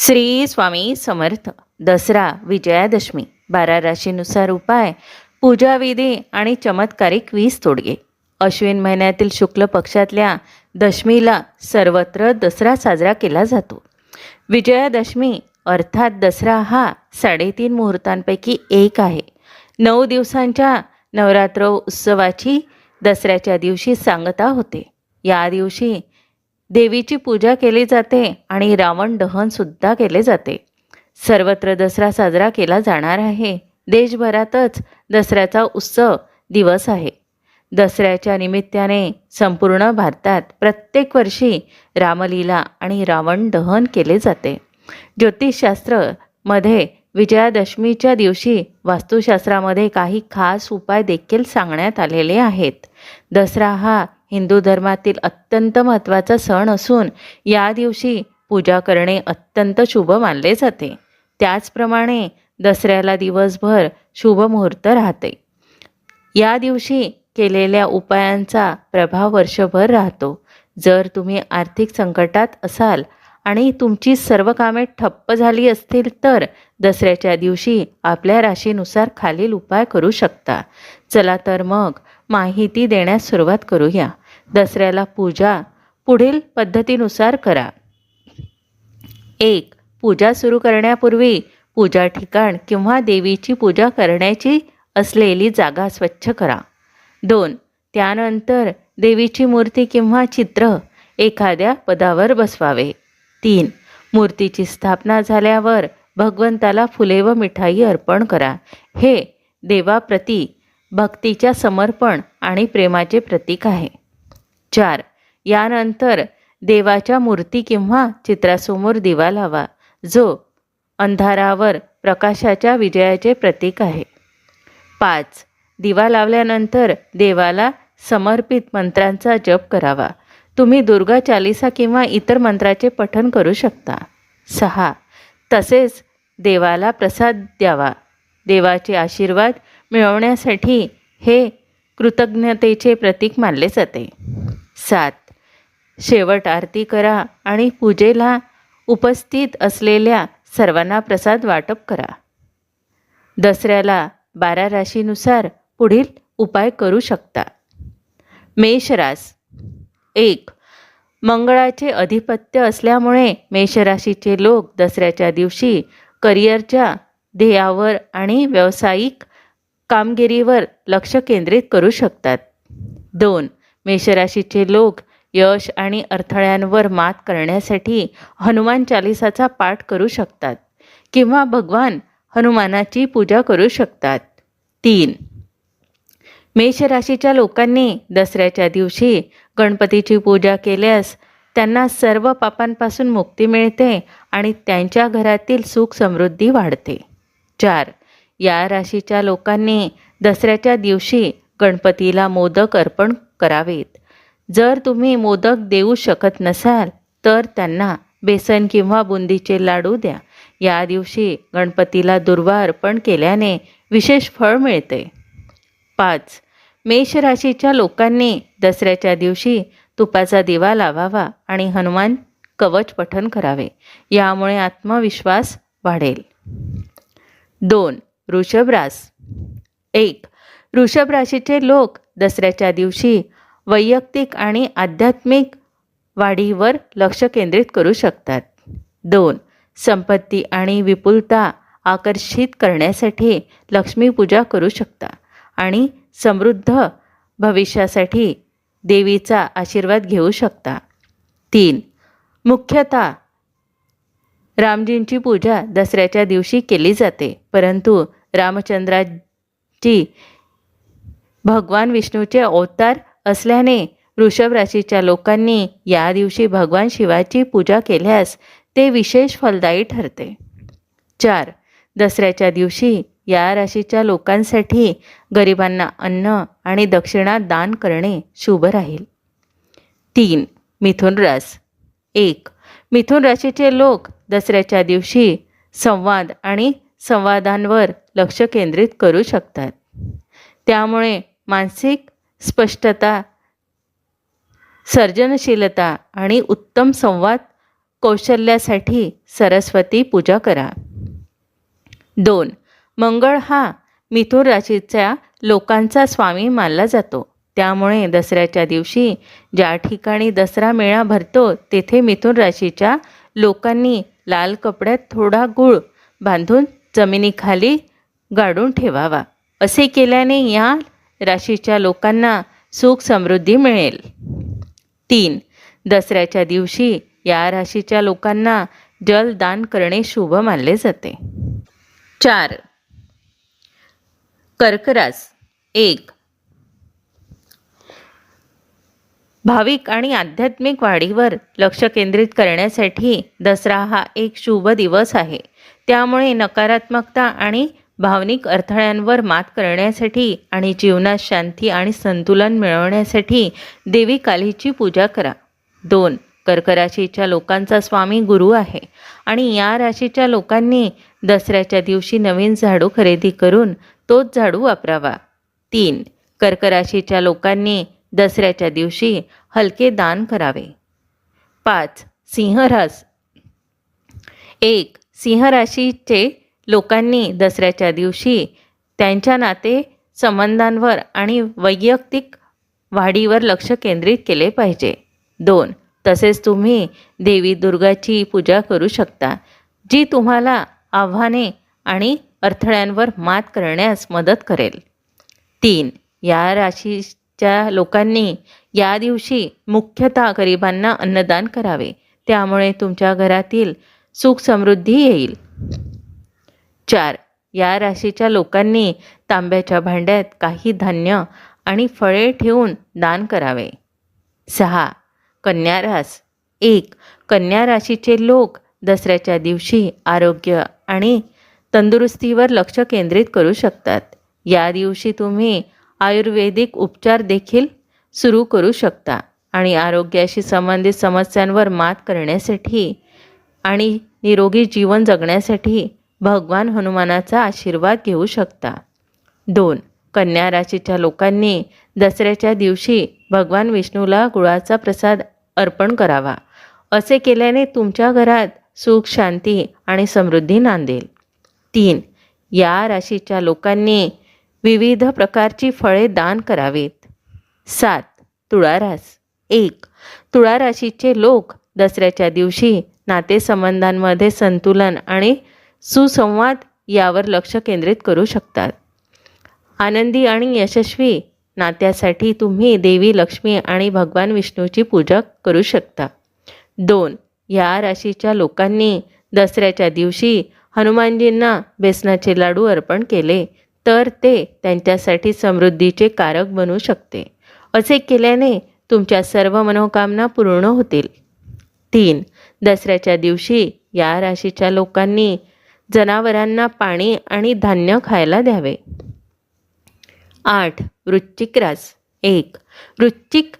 श्री स्वामी समर्थ. दसरा विजयादशमी. बारा राशीनुसार उपाय. पूजाविधी आणि चमत्कारिक वीज तोडगे. अश्विन महिन्यातील शुक्ल पक्षातल्या दशमीला सर्वत्र दसरा साजरा केला जातो. विजयादशमी अर्थात दसरा हा साडेतीन मुहूर्तांपैकी एक आहे. नऊ दिवसांच्या नवरात्र उत्सवाची दसऱ्याच्या दिवशी सांगता होते. या दिवशी देवीची पूजा केली जाते आणि रावण दहन सुद्धा केले जाते. सर्वत्र दसरा साजरा केला जाणार आहे. देशभरातच दसऱ्याचा उत्सव दिवस आहे. दसऱ्याच्या निमित्ताने संपूर्ण भारतात प्रत्येक वर्षी रामलीला आणि रावण दहन केले जाते. ज्योतिषशास्त्रमध्ये विजयादशमीच्या दिवशी वास्तुशास्त्रामध्ये काही खास उपाय देखील सांगण्यात आलेले आहेत. दसरा हा हिंदू धर्मातील अत्यंत महत्त्वाचा सण असून या दिवशी पूजा करणे अत्यंत शुभ मानले जाते. त्याचप्रमाणे दसऱ्याला दिवसभर शुभ मुहूर्त राहते. या दिवशी केलेल्या उपायांचा प्रभाव वर्षभर राहतो. जर तुम्ही आर्थिक संकटात असाल आणि तुमची सर्व कामे ठप्प झाली असतील तर दसऱ्याच्या दिवशी आपल्या राशीनुसार खालील उपाय करू शकता. चला तर मग माहिती देण्यास सुरुवात करूया. दसऱ्याला पूजा पुढील पद्धतीनुसार करा. एक पूजा सुरू करण्यापूर्वी पूजा ठिकाण किंवा देवीची पूजा करण्याची असलेली जागा स्वच्छ करा. दोन त्यानंतर देवीची मूर्ती किंवा चित्र एखाद्या पदावर बसवावे. तीन मूर्तीची स्थापना झाल्यावर भगवंताला फुले व मिठाई अर्पण करा. हे देवाप्रती भक्तीच्या समर्पण आणि प्रेमाचे प्रतीक आहे. चार यानंतर देवाच्या मूर्ती किंवा चित्रासमोर दिवा लावा जो अंधारावर प्रकाशाच्या विजयाचे प्रतीक आहे. पाच दिवा लावल्यानंतर देवाला समर्पित मंत्रांचा जप करावा. तुम्ही दुर्गा चालिसा किंवा इतर मंत्राचे पठन करू शकता. सहा तसेच देवाला प्रसाद द्यावा. देवाचे आशीर्वाद मिळवण्यासाठी हे कृतज्ञतेचे प्रतीक मानले जाते. सात. शेवट आरती करा आणि पूजेला उपस्थित असलेल्या सर्वांना प्रसाद वाटप करा. दसऱ्याला बारा राशीनुसार पुढील उपाय करू शकता. मेषरास. एक. मंगळाचे अधिपत्य असल्यामुळे मेषराशीचे लोक दसऱ्याच्या दिवशी करिअरच्या ध्येयावर आणि व्यावसायिक कामगिरीवर लक्ष केंद्रित करू शकतात. दोन मेषराशीचे लोक यश आणि अडथळ्यांवर मात करण्यासाठी हनुमान चालिसाचा पाठ करू शकतात किंवा भगवान हनुमानाची पूजा करू शकतात. तीन मेषराशीच्या लोकांनी दसऱ्याच्या दिवशी गणपतीची पूजा केल्यास त्यांना सर्व पापांपासून मुक्ती मिळते आणि त्यांच्या घरातील सुख समृद्धी वाढते. चार या राशीच्या लोकांनी दसऱ्याच्या दिवशी गणपतीला मोदक अर्पण करावेत. जर तुम्ही मोदक देऊ शकत नसाल तर त्यांना बेसन किंवा बुंदीचे लाडू द्या. या दिवशी गणपतीला दुर्वा अर्पण केल्याने विशेष फळ मिळते. पाच. मेष राशीच्या लोकांनी दसऱ्याच्या दिवशी तुपाचा दिवा लावावा आणि हनुमान कवच पठन करावे. यामुळे आत्मविश्वास वाढेल. दोन. वृषभ रास. एक वृषभ राशीचे लोक दसऱ्याच्या दिवशी वैयक्तिक आणि आध्यात्मिक वाढीवर लक्ष केंद्रित करू शकतात. दोन संपत्ती आणि विपुलता आकर्षित करण्यासाठी लक्ष्मीपूजा करू शकता आणि समृद्ध भविष्यासाठी देवीचा आशीर्वाद घेऊ शकता. तीन मुख्यतः रामजींची पूजा दसऱ्याच्या दिवशी केली जाते परंतु रामचंद्राची भगवान विष्णूचे अवतार असल्याने वृषभ राशीच्या लोकांनी या दिवशी भगवान शिवाची पूजा केल्यास ते विशेष फलदायी ठरते. चार. दसऱ्याच्या दिवशी या राशीच्या लोकांसाठी गरिबांना अन्न आणि दक्षिणा दान करणे शुभ राहील. तीन. मिथुन रास. एक. मिथुन राशीचे लोक दसऱ्याच्या दिवशी संवाद आणि संवादांवर लक्ष केंद्रित करू शकतात. त्यामुळे मानसिक स्पष्टता सर्जनशीलता आणि उत्तम संवाद कौशल्यासाठी सरस्वती पूजा करा. दोन मंगळ हा मिथुन राशीच्या लोकांचा स्वामी मानला जातो. त्यामुळे दसऱ्याच्या दिवशी ज्या ठिकाणी दसरा मेळा भरतो तेथे मिथुन राशीच्या लोकांनी लाल कपड्यात थोडा गूळ बांधून जमिनीखाली गाडून ठेवावा. असे केल्याने या राशीच्या लोकांना सुख समृद्धी मिळेल. तीन दसऱ्याच्या दिवशी या राशीच्या लोकांना जलदान करणे शुभ मानले जाते. चार कर्करास एक भाविक आणि आध्यात्मिक वाढीवर लक्ष केंद्रित करण्यासाठी दसरा हा एक शुभ दिवस आहे. त्यामुळे नकारात्मकता आणि भावनिक अडथळ्यांवर मात करण्यासाठी आणि जीवनात शांती आणि संतुलन मिळवण्यासाठी देवी कालीची पूजा करा. दोन कर्क राशीच्या लोकांचा स्वामी गुरु आहे आणि या राशीच्या लोकांनी दसऱ्याच्या दिवशी नवीन झाडू खरेदी करून तोच झाडू वापरावा. तीन कर्क राशीच्या लोकांनी दसऱ्याच्या दिवशी हलके दान करावे. पाच सिंहरास. एक सिंहराशीचे लोकांनी दसऱ्याच्या दिवशी त्यांच्या नाते संबंधांवर आणि वैयक्तिक वाढीवर लक्ष केंद्रित केले पाहिजे. दोन तसेच तुम्ही देवी दुर्गाची पूजा करू शकता जी तुम्हाला आव्हाने आणि अडथळ्यांवर मात करण्यास मदत करेल. तीन या राशी ज्या लोकांनी या दिवशी मुख्यतः गरिबांना अन्नदान करावे. त्यामुळे तुमच्या घरातील सुख समृद्धी येईल. चार. या राशीच्या लोकांनी तांब्याच्या भांड्यात काही धान्य आणि फळे ठेवून दान करावे. सहा. कन्या रास. एक. कन्या राशीचे लोक दसऱ्याच्या दिवशी आरोग्य आणि तंदुरुस्तीवर लक्ष केंद्रित करू शकतात. या दिवशी तुम्ही आयुर्वेदिक उपचार देखील सुरू करू शकता आणि आरोग्याशी संबंधित समस्यांवर मात करण्यासाठी आणि निरोगी जीवन जगण्यासाठी भगवान हनुमानाचा आशीर्वाद घेऊ शकता. दोन कन्या राशीच्या लोकांनी दसऱ्याच्या दिवशी भगवान विष्णूला गुळाचा प्रसाद अर्पण करावा. असे केल्याने तुमच्या घरात सुख शांती आणि समृद्धी नांदेल. तीन या राशीच्या लोकांनी विविध प्रकारची फळे दान करावीत. सात तुळारास. एक तुळाराशीचे लोक दसऱ्याच्या दिवशी नातेसंबंधांमध्ये संतुलन आणि सुसंवाद यावर लक्ष केंद्रित करू शकतात. आनंदी आणि यशस्वी नात्यासाठी तुम्ही देवी लक्ष्मी आणि भगवान विष्णूची पूजा करू शकता. दोन या राशीच्या लोकांनी दसऱ्याच्या दिवशी हनुमानजींना बेसनाचे लाडू अर्पण केले. तर ते त्यांच्यासाठी समृद्धीचे कारक बनू शकते. असे केल्याने तुमच्या सर्व मनोकामना पूर्ण होतील. तीन दसऱ्याच्या दिवशी या राशीच्या लोकांनी जनावरांना पाणी आणि धान्य खायला द्यावे. आठ वृश्चिक रास. एक वृश्चिक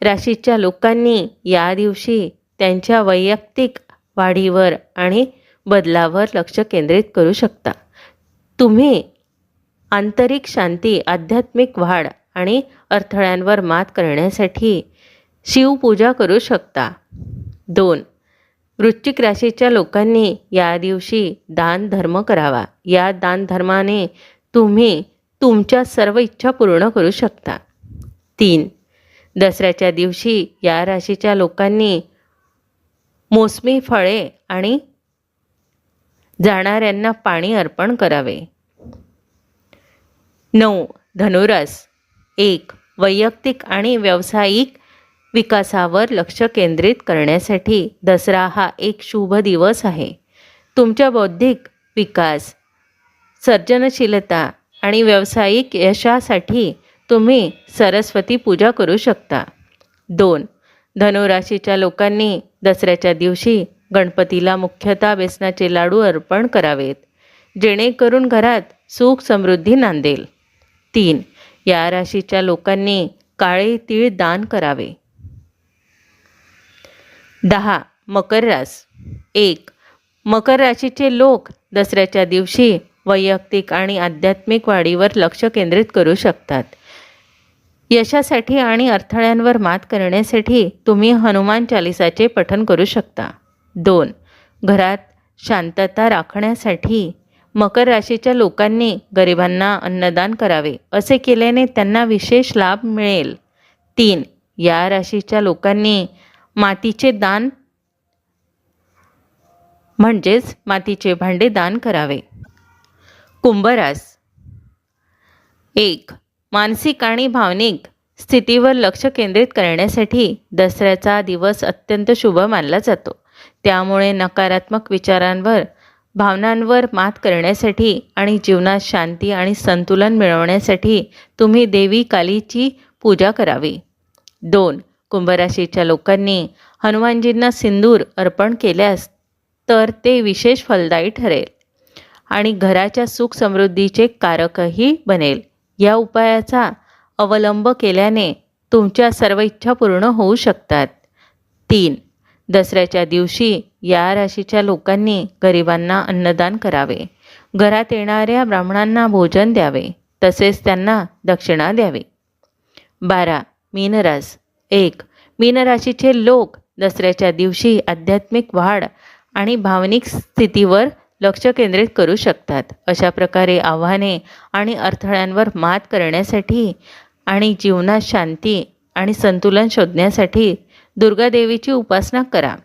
राशीच्या लोकांनी या दिवशी त्यांच्या वैयक्तिक वाढीवर आणि बदलावर लक्ष केंद्रित करू शकता. तुम्ही आंतरिक शांती आध्यात्मिक वाढ आणि अडथळ्यांवर मात करण्यासाठी शिवपूजा करू शकता. दोन वृश्चिक राशीच्या लोकांनी या दिवशी दान धर्म करावा. या दान धर्माने तुम्ही तुमच्या सर्व इच्छा पूर्ण करू शकता. तीन दसऱ्याच्या दिवशी या राशीच्या लोकांनी मोसमी फळे आणि जाणाऱ्यांना पाणी अर्पण करावे. नऊ धनुरस. एक वैयक्तिक आणि व्यावसायिक विकासावर लक्ष केंद्रित करण्यासाठी दसरा हा एक शुभ दिवस आहे. तुमच्या बौद्धिक विकास सर्जनशीलता आणि व्यावसायिक यशासाठी तुम्ही सरस्वती पूजा करू शकता. दोन धनुराशीच्या लोकांनी दसऱ्याच्या दिवशी गणपतीला मुख्यतः बेसनाचे लाडू अर्पण करावेत जेणेकरून घरात सुख समृद्धी नांदेल. तीन. या राशीच्या लोकांनी काळे तीळ दान करावे. दहा. मकर रास. एक. मकर राशीचे लोक दसऱ्याच्या दिवशी वैयक्तिक आणि आध्यात्मिक वाढीवर लक्ष केंद्रित करू शकतात. यशासाठी आणि अडथळ्यांवर मात करण्यासाठी तुम्ही हनुमान चालिसाचे पठन करू शकता. दोन. घरात शांतता राखण्यासाठी मकर राशीच्या लोकांनी गरिबांना अन्नदान करावे असे केल्याने त्यांना विशेष लाभ मिळेल. तीन या राशीच्या लोकांनी मातीचे दान म्हणजेच मातीचे भांडे दान करावे. कुंभरास एक मानसिक आणि भावनिक स्थितीवर लक्ष केंद्रित करण्यासाठी दसऱ्याचा दिवस अत्यंत शुभ मानला जातो. त्यामुळे नकारात्मक विचारांवर भावनांवर मात करण्यासाठी आणि जीवनात शांती आणि संतुलन मिळवण्यासाठी तुम्ही देवी कालीची पूजा करावी. दोन कुंभराशीच्या लोकांनी हनुमानजींना सिंदूर अर्पण केल्यास तर ते विशेष फलदायी ठरेल आणि घराच्या सुख समृद्धीचे कारकही बनेल. या उपायाचा अवलंब केल्याने तुमच्या सर्व इच्छा पूर्ण होऊ शकतात. तीन दसऱ्याच्या दिवशी या राशीच्या लोकांनी गरिबांना अन्नदान करावे. घरात येणाऱ्या ब्राह्मणांना भोजन द्यावे तसेच त्यांना दक्षिणा द्यावी. बारा. मीनरास. एक. मीनराशीचे लोक दसऱ्याच्या दिवशी आध्यात्मिक वाढ आणि भावनिक स्थितीवर लक्ष केंद्रित करू शकतात. अशा प्रकारे आव्हाने आणि अडथळ्यांवर मात करण्यासाठी आणि जीवनात शांती आणि संतुलन शोधण्यासाठी दुर्गादेवीची उपासना करा.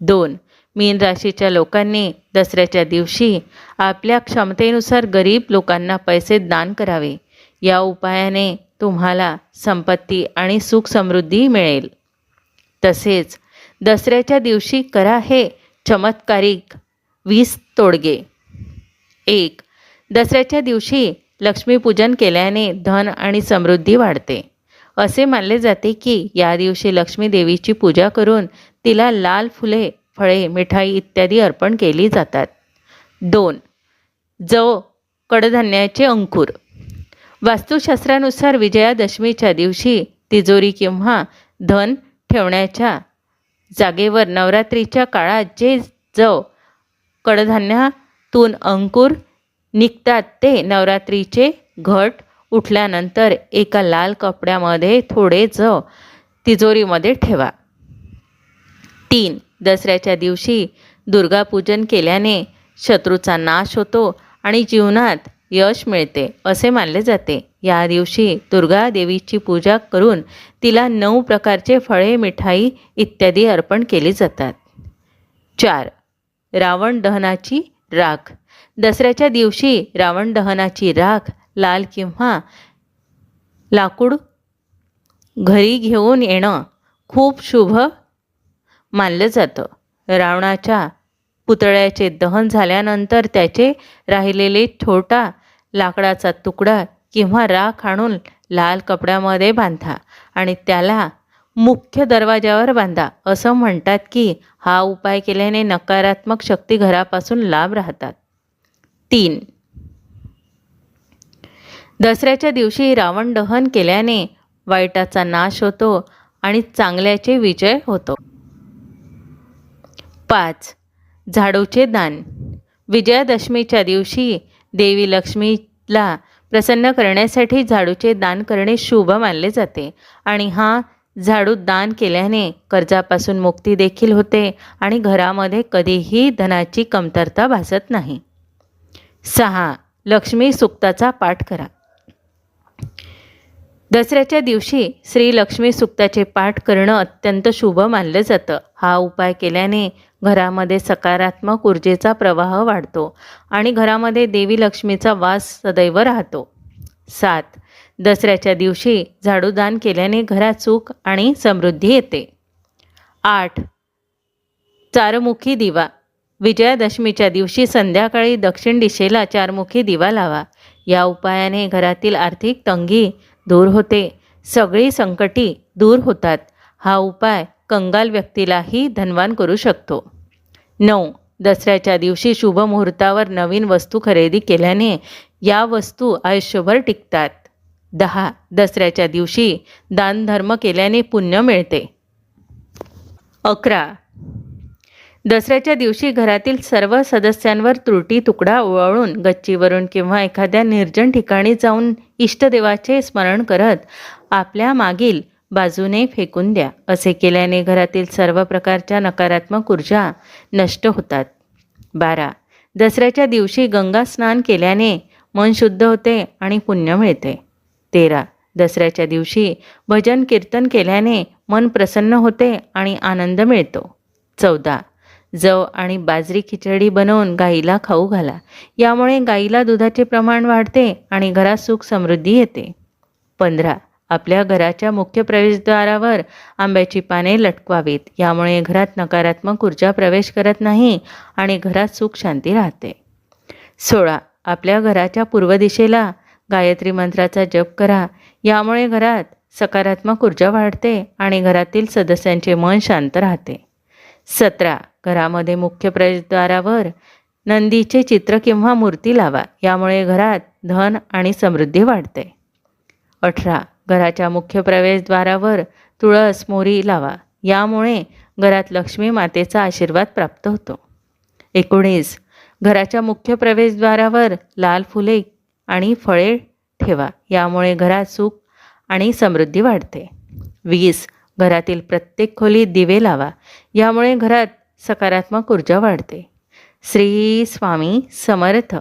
दोन मीन राशीच्या लोकांनी दसऱ्याच्या दिवशी आपल्या क्षमतेनुसार गरीब लोकांना पैसे दान करावे. या उपायाने तुम्हाला संपत्ती आणि सुख समृद्धी मिळेल. तसेच दसऱ्याच्या दिवशी करा हे चमत्कारिक वीस तोडगे. एक दसऱ्याच्या दिवशी लक्ष्मीपूजन केल्याने धन आणि समृद्धी वाढते. असे मानले जाते की या दिवशी लक्ष्मी देवीची पूजा करून तिला लाल फुले फळे मिठाई इत्यादी अर्पण केली जातात. दोन जव कडधान्याचे अंकुर. वास्तुशास्त्रानुसार विजयादशमीच्या दिवशी तिजोरी किंवा धन ठेवण्याच्या जागेवर नवरात्रीच्या काळात जे जव कडधान्यातून अंकुर निघतात ते नवरात्रीचे घट उठल्यानंतर एका लाल कपड्यामध्ये थोडे जव तिजोरीमध्ये ठेवा. तीन दसऱ्याच्या दिवशी दुर्गापूजन केल्याने शत्रूचा नाश होतो आणि जीवनात यश मिळते असे मानले जाते. या दिवशी दुर्गा देवीची पूजा करून तिला नऊ प्रकारचे फळे मिठाई इत्यादी अर्पण केली जातात. चार रावण दहनाची राख. दसऱ्याच्या दिवशी रावण दहनाची राख लाल किंवा लाकूड घरी घेऊन येणं खूप शुभ मानलं जातं. रावणाच्या पुतळ्याचे दहन झाल्यानंतर त्याचे राहिलेले छोटा लाकडाचा तुकडा किंवा राख आणून लाल कपड्यामध्ये बांधा आणि त्याला मुख्य दरवाजावर बांधा. असं म्हणतात की हा उपाय केल्याने नकारात्मक शक्ती घरापासून लांब राहतात. तीन दसऱ्याच्या दिवशी रावण दहन केल्याने वाईटाचा नाश होतो आणि चांगल्याचे विजय होतो. पाच. झाडूचे दान. विजयादशमीच्या दिवशी देवी लक्ष्मीला प्रसन्न करण्यासाठी झाडूचे दान करणे शुभ मानले जाते आणि हा झाडू दान केल्याने कर्जापासून मुक्ती देखील होते आणि घरामध्ये कधीही धनाची कमतरता भासत नाही. सहा. लक्ष्मी सुक्ताचा पाठ करा. दसऱ्याच्या दिवशी श्री लक्ष्मी सुक्ताचे पाठ करणं अत्यंत शुभ मानलं जातं. हा उपाय केल्याने घरामध्ये सकारात्मक ऊर्जेचा प्रवाह वाढतो आणि घरामध्ये देवी लक्ष्मीचा वास सदैव राहतो. सात दसऱ्याच्या दिवशी झाडूदान केल्याने घरात सुख आणि समृद्धी येते. आठ चारमुखी दिवा. विजयादशमीच्या दिवशी संध्याकाळी दक्षिण दिशेला चारमुखी दिवा लावा. या उपायाने घरातील आर्थिक तंगी दूर होते. सगळी संकटी दूर होतात. हा उपाय कंगाल व्यक्तीलाही धनवान करू शकतो. नऊ. दसऱ्याच्या दिवशी शुभ मुहूर्तावर नवीन वस्तू खरेदी केल्याने या वस्तू आयुष्यभर टिकतात. दहा. दसऱ्याच्या दिवशी दानधर्म केल्याने पुण्य मिळते. अकरा. दसऱ्याच्या दिवशी घरातील सर्व सदस्यांवर त्रुटी तुकडा ओवाळून गच्चीवरून किंवा एखाद्या निर्जन ठिकाणी जाऊन इष्टदेवाचे स्मरण करत आपल्या मागील बाजूने फेकून द्या असे केल्याने घरातील सर्व प्रकारच्या नकारात्मक ऊर्जा नष्ट होतात. बारा. दसऱ्याच्या दिवशी गंगा स्नान केल्याने मन शुद्ध होते आणि पुण्य मिळते. तेरा. दसऱ्याच्या दिवशी भजन कीर्तन केल्याने मन प्रसन्न होते आणि आनंद मिळतो. चौदा. जव आणि बाजरी खिचडी बनवून गाईला खाऊ घाला. यामुळे गाईला दुधाचे प्रमाण वाढते आणि घरात सुख समृद्धी येते. पंधरा. आपल्या घराच्या मुख्य प्रवेशद्वारावर आंब्याची पाने लटकवावीत. यामुळे घरात नकारात्मक ऊर्जा प्रवेश करत नाही आणि घरात सुख शांती राहते. सोळा. आपल्या घराच्या पूर्व दिशेला गायत्री मंत्राचा जप करा. यामुळे घरात सकारात्मक ऊर्जा वाढते आणि घरातील सदस्यांचे मन शांत राहते. सतरा. घरामध्ये मुख्य प्रवेशद्वारावर नंदीचे चित्र किंवा मूर्ती लावा. यामुळे घरात धन आणि समृद्धी वाढते. अठरा. घराच्या मुख्य प्रवेशद्वारावर तुळस मोरी लावा. यामुळे घरात लक्ष्मी मातेचा आशीर्वाद प्राप्त होतो. एकोणीस. घराच्या मुख्य प्रवेशद्वारावर लाल फुले आणि फळे ठेवा. यामुळे घरात सुख आणि समृद्धी वाढते. वीस. घरातील प्रत्येक खोलीत दिवे लावा. यामुळे घरात सकारात्मक ऊर्जा वाढते. श्री स्वामी समर्थ.